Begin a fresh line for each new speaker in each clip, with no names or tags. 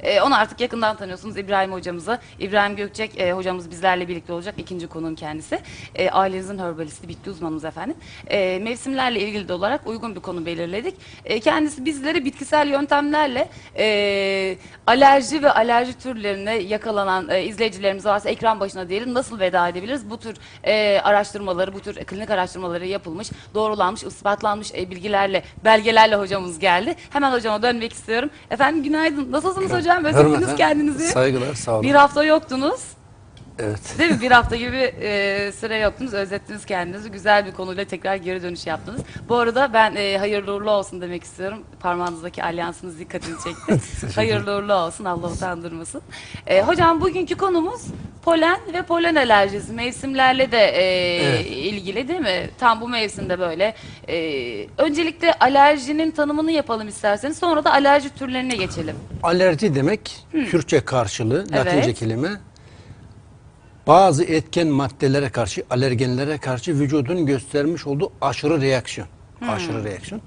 E, onu artık yakından tanıyorsunuz İbrahim hocamızı. İbrahim Gökçek e, hocamız bizlerle birlikte olacak. İkinci konuğum kendisi. E, ailenizin herbalisti, bitki uzmanımız efendim. E, mevsimlerle ilgili de olarak uygun bir konu belirledik. E, kendisi bizlere bitkisel yöntemlerle e, alerji ve alerji türlerine yakalanan e, izleyicilerimiz varsa ekran başına diyelim nasıl veda edebiliriz? Bu tür e, araştırmaları, bu tür klinik araştırmaları yapılmış, doğrulanmış, ispatlanmış e, bilgilerle, belgelerle hocamız geldi. Hemen hocama dönmek istiyorum. Efendim günaydın. Nasılsınız hocam? Özlediniz
Hürmeten,
kendinizi.
Saygılar, sağ olun.
Bir hafta yoktunuz.
Evet.
Değil mi? Bir hafta gibi e, süre yoktunuz. Özlettiniz kendinizi. Güzel bir konuyla tekrar geri dönüş yaptınız. Bu arada ben e, hayırlı uğurlu olsun demek istiyorum. Parmağınızdaki alyansınız dikkatimi çekti. hayırlı uğurlu olsun. Allah utandırmasın. E, hocam bugünkü konumuz polen ve polen alerjisi. Mevsimlerle de e,
Evet.
ilgili değil mi? Tam bu mevsimde böyle. E, öncelikle alerjinin tanımını yapalım isterseniz. Sonra da alerji türlerine geçelim.
Alerji demek Türkçe karşılığı,
Evet.
Latince kelime. Bazı etken maddelere karşı, alergenlere karşı vücudun göstermiş olduğu aşırı reaksiyon. Aşırı reaksiyon.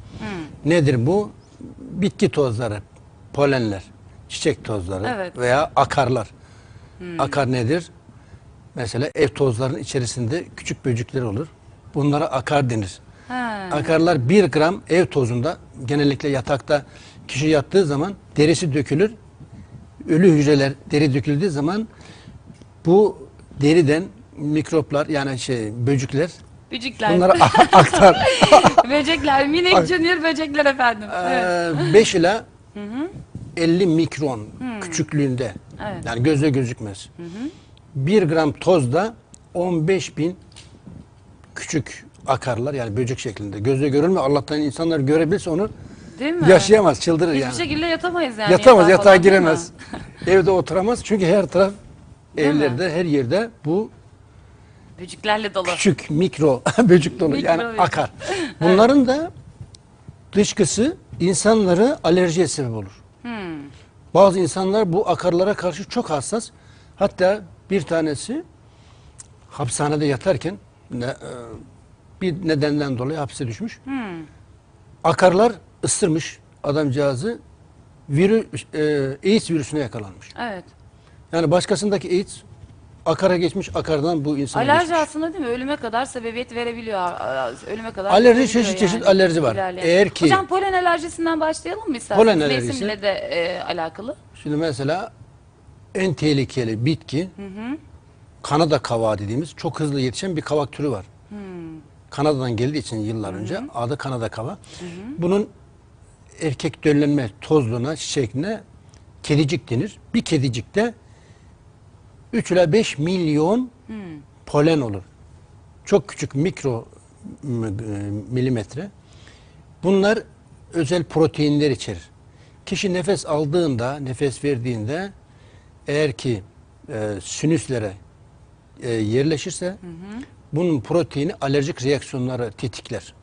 Nedir bu? Bitki tozları, polenler, çiçek tozları
Evet.
veya akarlar. Akar nedir? Mesela ev tozlarının içerisinde küçük böcekler olur. Bunlara akar denir.
Ha.
Akarlar 1 gram ev tozunda genellikle yatakta kişi yattığı zaman derisi dökülür. Ölü hücreler deri döküldüğü zaman bu deriden mikroplar yani şey böcekler
Böcekler.
bunları a- aktar.
böcekler. Minik junior böcekler efendim. Evet.
5 ila 50 mikron küçüklüğünde.
Evet.
Yani gözle gözükmez. 1 gram tozda 15 bin küçük akarlar yani böcek şeklinde. Gözle görülme Allah'tan insanlar görebilse onu
Değil mi?
yaşayamaz, çıldırır
Hiçbir
yani.
şekilde yatamayız yani.
Yatamaz,
yatağa
yatağa
falan, değil mi?
giremez. Evde oturamaz çünkü her taraf
Değil mi?
evlerde, her yerde bu
Böceklerle dolu.
küçük mikro böcek dolu
Mikro
yani
böcek.
akar. Bunların da dışkısı insanlara alerjiye sebep olur.
Hmm.
Bazı insanlar bu akarlara karşı çok hassas. Hatta bir tanesi hapishanede yatarken ne, e, bir nedenden dolayı hapse düşmüş.
Hmm.
Akarlar ısırmış adamcağızı. Virü, e, AIDS virüsüne yakalanmış.
Evet.
Yani başkasındaki AIDS akara geçmiş, akardan bu insana
Alerji
geçmiş.
aslında değil mi? Ölüme kadar sebebiyet verebiliyor. Ölüme kadar.
Alerji, çeşit çeşit alerji var.
İlerleyen.
Eğer ki-
Hocam polen alerjisinden başlayalım mı isterseniz?
Polen alerjisi-
Mevsimle de e, alakalı.
Şimdi mesela en tehlikeli bitki Kanada kavağı dediğimiz çok hızlı yetişen bir kavak türü var. Kanada'dan geldiği için yıllar önce adı Kanada kavağı. Bunun erkek döllenme tozluğuna, çiçeğine kedicik denir. Bir kedicikte 3 ila 5 milyon polen olur. Çok küçük mikro e, milimetre. Bunlar özel proteinler içerir. Kişi nefes aldığında, nefes verdiğinde eğer ki e, sinüslere e, yerleşirse bunun proteini alerjik reaksiyonları tetikler.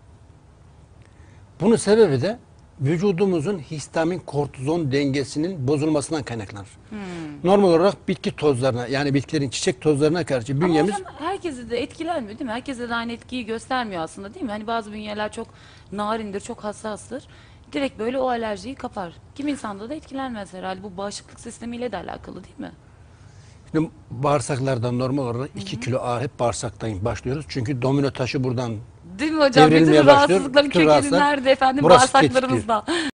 Bunun sebebi de vücudumuzun histamin kortizon dengesinin bozulmasından kaynaklanır. Normal olarak bitki tozlarına yani bitkilerin çiçek tozlarına karşı bünyemiz
Ama hocam herkese de etkilenmiyor değil mi? Herkese de aynı etkiyi göstermiyor aslında değil mi? Hani bazı bünyeler çok narindir, çok hassastır. Direkt böyle o alerjiyi kapar. Kim insanda da etkilenmez herhalde. Bu bağışıklık sistemiyle de alakalı değil mi?
Şimdi bağırsaklardan normal olarak 2 kilo ağır hep bağırsaktan başlıyoruz. Çünkü domino taşı buradan
Değil mi hocam?
Devrilmeye
Bütün
başlıyor.
rahatsızlıkların
Bütün
kökeni nerede efendim?
burası
Bağırsaklarımızda.